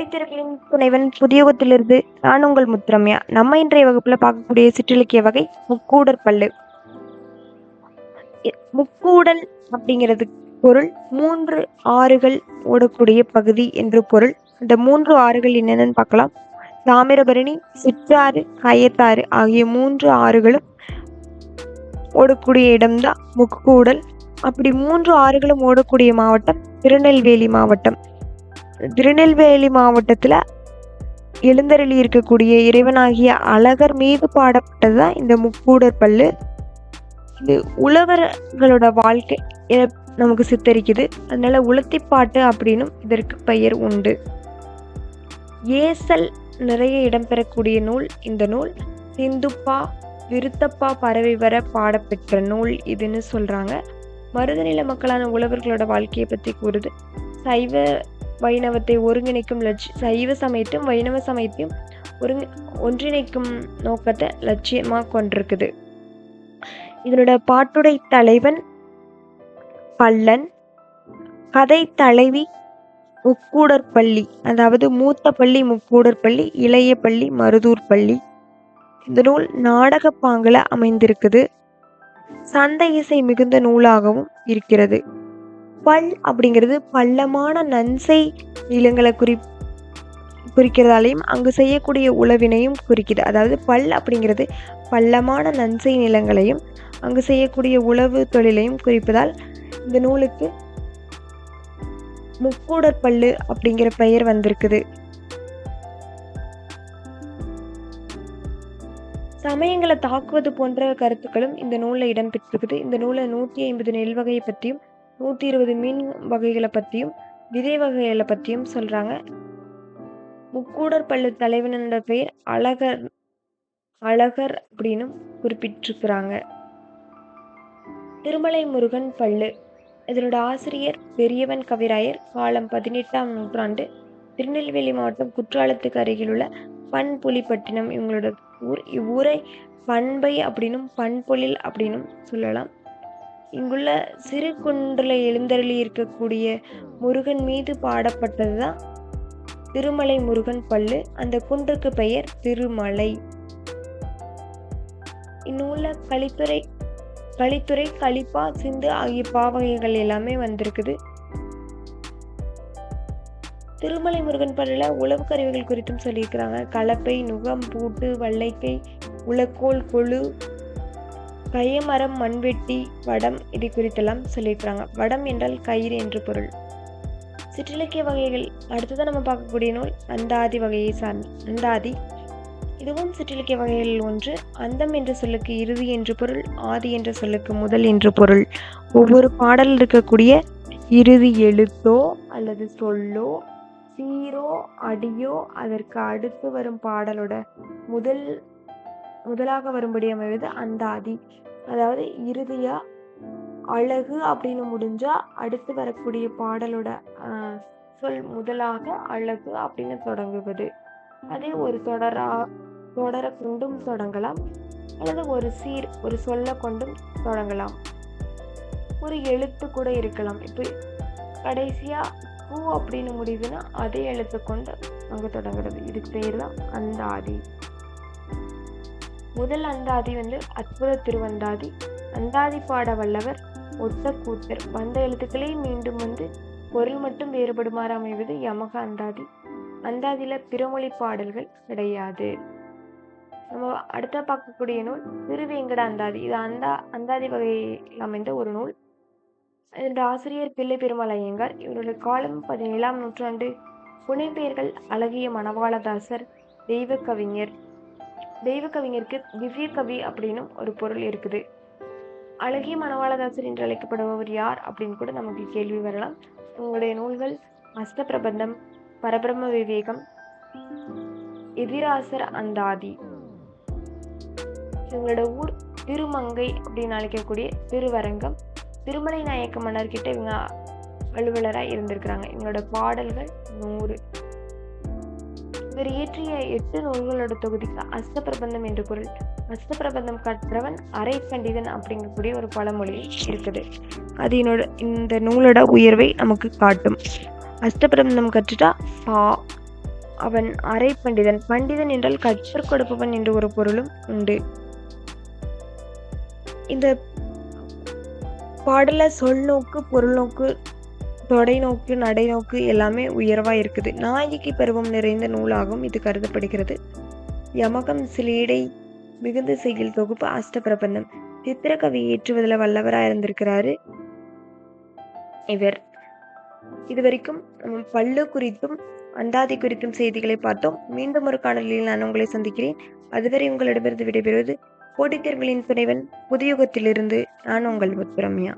போட்டித்திறர்களின் துணைவன் புதியுகத்திலிருந்து நான் உங்கள் முத்துரம்யா. நம்ம இன்றைய வகுப்புல பார்க்கக்கூடிய சிற்றிலக்கிய வகை முக்கூடர் பல்லு. முக்கூடல் அப்படிங்கிறது பொருள் மூன்று ஆறுகள் ஓடக்கூடிய பகுதி என்று பொருள். இந்த மூன்று ஆறுகள் என்னென்னு பார்க்கலாம். தாமிரபரணி சிற்றாறு கயத்தாறு ஆகிய மூன்று ஆறுகளும் ஓடக்கூடிய இடம்தான் முக்கூடல். அப்படி மூன்று ஆறுகளும் ஓடக்கூடிய மாவட்டம் திருநெல்வேலி மாவட்டம். திருநெல்வேலி மாவட்டத்தில் எழுந்தருளி இருக்கக்கூடிய இறைவனாகிய அழகர் மீது பாடப்பட்டது தான் இந்த முக்கூடர் பல்லு. இது உழவர்களோட வாழ்க்கை நமக்கு சித்தரிக்குது. அதனால உலத்திப்பாட்டு அப்படின்னும் இதற்கு பெயர் உண்டு. ஏசல் நிறைய இடம்பெறக்கூடிய நூல் இந்த நூல். சிந்துப்பா விருத்தப்பா பரவி வர பாடப்பெற்ற நூல் இதுன்னு சொல்கிறாங்க மருதநில மக்களான உழவர்களோட வாழ்க்கையை பற்றி கூறுது. சைவ வைணவத்தை ஒருங்கிணைக்கும் லட்சி சைவ சமயத்தையும் வைணவ சமயத்தையும் ஒருங்கி ஒன்றிணைக்கும் நோக்கத்தை லட்சியமாக கொண்டிருக்குது. இதனோட பாட்டுடை தலைவன் பல்லன் கதை தலைவி முக்கூடர் பள்ளி அதாவது மூத்த பள்ளி முக்கூடர் பள்ளி இளைய பள்ளி மருதூர் பள்ளி. இந்த நூல் நாடக அமைந்திருக்குது. சந்தை இசை மிகுந்த நூலாகவும் இருக்கிறது. பல் அப்படிங்கிறது பள்ளமான நன்சை நிலங்களை குறி குறிக்கிறதாலையும் அங்கு செய்யக்கூடிய உழவினையும் குறிக்குது. அதாவது பல் அப்படிங்கிறது பள்ளமான நன்சை நிலங்களையும் அங்கு செய்யக்கூடிய உழவு தொழிலையும் குறிப்பதால் இந்த நூலுக்கு முக்கூடர் பல்லு அப்படிங்கிற பெயர் வந்திருக்குது. சமயங்களை தாக்குவது போன்ற கருத்துக்களும் இந்த நூலில் இடம்பெற்றிருக்குது. இந்த நூலில் நூற்றி ஐம்பது நெல் வகையை பற்றியும் நூற்றி இருபது மீன் வகைகளை பற்றியும் விதை வகைகளை பற்றியும் சொல்கிறாங்க முக்கூடர் பள்ளு தலைவனோட பெயர் அழகர் அழகர் அப்படின்னும் குறிப்பிட்டிருக்கிறாங்க. திருமலை முருகன் பள்ளு. இதனோட ஆசிரியர் பெரியவன் கவிராயர். காலம் பதினெட்டாம் நூற்றாண்டு. திருநெல்வேலி மாவட்டம் குற்றாலத்துக்கு அருகிலுள்ள பண்புலிப்பட்டினம் இவங்களோட ஊர். இவ்வூரை பண்பை அப்படின்னும் பண்பொழில் அப்படின்னும் சொல்லலாம். இங்குள்ள சிறு குன்றில் எழுந்தருளி இருக்கக்கூடிய முருகன் மீது பாடப்பட்டது தான் திருமலை முருகன் பல்லு. அந்த குன்றுக்கு பெயர் திருமலை. இந்நூலில் கழித்துறை கழித்துறை கழிப்பா சிந்து ஆகிய பாவகைகள் எல்லாமே வந்திருக்குது. திருமலை முருகன் பல்லில் உழவு கருவிகள் குறித்தும் சொல்லியிருக்கிறாங்க. கலப்பை நுகம் பூட்டு வல்லைக்கை உலக்கோல் கொழு கையமரம் மண்வெட்டி வடம் இது குறித்தெல்லாம் சொல்லியிருக்கிறாங்க. வடம் என்றால் கயிறு என்று பொருள். சிற்றிலக்கிய வகைகள். அடுத்ததான் நம்ம பார்க்கக்கூடிய நூல் அந்தாதி வகையை சார்ந்த அந்தாதி. இதுவும் சிற்றிலக்கிய வகைகளில் ஒன்று. அந்தம் என்ற சொல்லுக்கு இறுதி என்று பொருள் ஆதி என்ற சொல்லுக்கு முதல் என்று பொருள். ஒவ்வொரு பாடலில் இருக்கக்கூடிய இறுதி எழுத்தோ அல்லது சொல்லோ சீரோ அடியோ அதற்கு அடுத்து வரும் பாடலோட முதல் முதலாக வரும்படி அமைவது அந்தாதி. அதாவது இறுதியா அழகு அப்படின்னு முடிஞ்சா அடுத்து வரக்கூடிய பாடலோட சொல் முதலாக அழகு அப்படின்னு தொடங்குவது. அதே ஒரு தொடரா தொடர கொண்டும் தொடங்கலாம். அல்லது ஒரு சீர் ஒரு சொல்ல கொண்டும் தொடங்கலாம். ஒரு எழுத்து கூட இருக்கலாம். இப்போ கடைசியா பூ அப்படின்னு முடியுதுன்னா அதே எழுத்து கொண்டு அங்கே தொடங்குறது. இதுக்கு பேர் தான் அந்தாதி. முதல் அந்தாதி வந்து அற்புத திருவந்தாதி. அந்தாதி பாட வல்லவர் ஒத்த கூத்தர் வந்த எழுத்துக்களே மீண்டும் வந்து பொருள் மட்டும் வேறுபடுமாறு அமைவது யமக அந்தாதி. அந்தாதியில் பிறமொழி பாடல்கள் கிடையாது. நம்ம அடுத்த பார்க்கக்கூடிய நூல் திருவேங்கட அந்தாதி. இது அந்தா அந்தாதி வகையில் அமைந்த ஒரு நூல். இதோட ஆசிரியர் பிள்ளை பெருமாள் ஐயங்கார் இவருடைய காலம் பதினேழாம் நூற்றாண்டு புனைப்பெயர்கள் அழகிய மணவாளதாசர் தெய்வ கவிஞர் தெய்வ கவிஞருக்கு திவ்ய கவி அப்படின்னும் ஒரு பொருள் இருக்குது. அழகிய மணவாளதாசர் என்று அழைக்கப்படுபவர் யார் அப்படின்னு கூட நமக்கு கேள்வி வரலாம். உங்களுடைய நூல்கள் அஸ்தபிரபந்தம் பரபிரம்ம விவேகம் எதிராசர் அந்தாதி. இவங்களோட ஊர் திருமங்கை அப்படின்னு அழைக்கக்கூடிய திருவரங்கம். திருமலை நாயக்க மன்னர்கிட்ட இவங்க அலுவலராக இருந்திருக்கிறாங்க. இவங்களோட பாடல்கள் நூறு. இவர் இயற்றிய எட்டு நூல்களோட தொகுதிக்கு அஸ்தபிரபந்தம் என்று பொருள். அஸ்தபிரபந்தம் கற்றவன் அரை பண்டிதன் அப்படிங்கக்கூடிய ஒரு பழமொழி இருக்குது. அது என்னோட இந்த நூலோட உயர்வை நமக்கு காட்டும். அஷ்டபிரபந்தம் கற்றுட்டா பா அவன் அரை பண்டிதன் பண்டிதன் என்றால் கற்றுக் கொடுப்பவன் என்று ஒரு பொருளும் உண்டு. இந்த பாடல சொல் நோக்கு பொருள் நோக்கு தொடை நோக்கு நடை நோக்கு எல்லாமே உயர்வாக இருக்குது. நாயகி பருவம் நிறைந்த நூலாகவும் இது கருதப்படுகிறது. யமகம் சிலீடை மிகுந்த செய்யுள் தொகுப்பு அஷ்டபிரபந்தம். சித்திரக்கவி ஏற்றுவதில் வல்லவராக இருந்திருக்கிறாரு இவர். இதுவரைக்கும் நம்ம பல்லு குறித்தும் அந்தாதி குறித்தும் செய்திகளை பார்த்தோம். மீண்டும் ஒரு காணொலியில் நான் உங்களை சந்திக்கிறேன். அதுவரை உங்களிடமிருந்து விடைபெறுவது போட்டித் தேர்வுகளின் துணைவன் புதியுகத்திலிருந்து நான் உங்கள் முத்துரம்யா